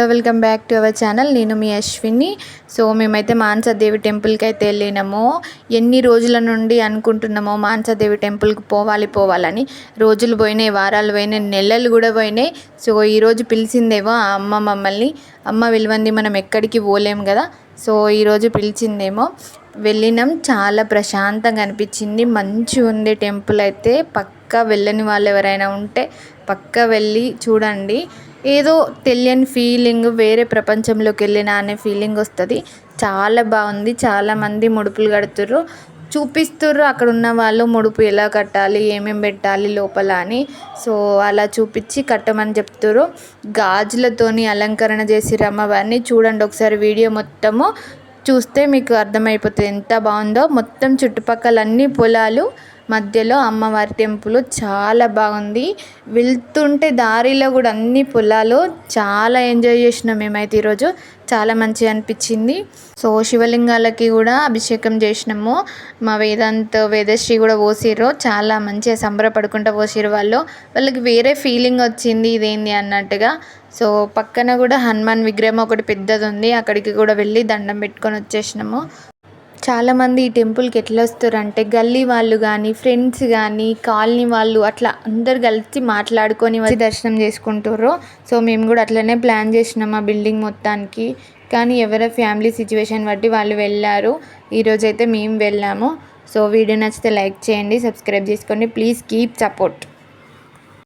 Hello welcome back to our channel. నేను మీ Ashwini. So మేమైతే మానసాదేవి టెంపుల్కి అయితే వెళ్ళినాము. ఎన్ని రోజుల నుండి అనుకుంటున్నామో మానసాదేవి టెంపుల్కి పోవాలి పోవాలని. రోజులు పోయినాయి వారాలు పోయినాయి నెలలు కూడా పోయినాయి. సో ఈరోజు పిలిచిందేమో ఆ అమ్మ మమ్మల్ని. అమ్మ విలువంది మనం ఎక్కడికి పోలేం కదా. సో ఈరోజు పిలిచిందేమో వెళ్ళినాం. చాలా ప్రశాంతంగా అనిపించింది. మంచిగా ఉంది టెంపుల్ అయితే. పక్కా వెళ్ళని వాళ్ళు ఎవరైనా ఉంటే పక్కా వెళ్ళి చూడండి. ఏదో తెలియని ఫీలింగ్ వేరే ప్రపంచంలోకి వెళ్ళినా అనే ఫీలింగ్ వస్తుంది. చాలా బాగుంది. చాలామంది ముడుపులు కడుతుర్రు. చూపిస్తుర్రు అక్కడ ఉన్న వాళ్ళు ముడుపు ఎలా కట్టాలి ఏమేమి పెట్టాలి లోపల అని. సో అలా చూపించి కట్టమని చెప్తుర్రు. గాజులతోని అలంకరణ చేసి అమ్మవారిని. చూడండి ఒకసారి వీడియో మొత్తము. చూస్తే మీకు అర్థమైపోతుంది ఎంత బాగుందో. మొత్తం చుట్టుపక్కల అన్ని పొలాలు మధ్యలో అమ్మవారి టెంపుల్ చాలా బాగుంది. వెళ్తుంటే దారిలో కూడా అన్ని పొలాలు చాలా ఎంజాయ్ చేసినాం మేమైతే ఈరోజు. చాలా మంచిగా అనిపించింది. సో శివలింగాలకి కూడా అభిషేకం చేసినాము. మా వేదాంత్ వేదశ్రీ కూడా పోసిర్రు. చాలా మంచిగా సంబరపడుకుంటూ పోసిర్రు వాళ్ళు. వాళ్ళకి వేరే ఫీలింగ్ వచ్చింది ఇదేంది అన్నట్టుగా. సో పక్కన కూడా హనుమాన్ విగ్రహం ఒకటి పెద్దది ఉంది అక్కడికి కూడా వెళ్ళి దండం పెట్టుకొని వచ్చేసినాము. చాలామంది ఈ టెంపుల్కి ఎట్లా వస్తారంటే గల్లీ వాళ్ళు కానీ ఫ్రెండ్స్ కానీ కాలనీ వాళ్ళు అట్లా అందరు కలిసి మాట్లాడుకొని వచ్చి దర్శనం చేసుకుంటారు సో మేము కూడా అట్లనే ప్లాన్ చేసినాం ఆ బిల్డింగ్ మొత్తానికి. కానీ ఎవరి ఫ్యామిలీ సిచ్యువేషన్ బట్టి వాళ్ళు వెళ్ళారు. ఈరోజైతే మేము వెళ్ళాము. సో వీడియో నచ్చితే లైక్ చేయండి సబ్స్క్రైబ్ చేసుకోండి. Please keep support.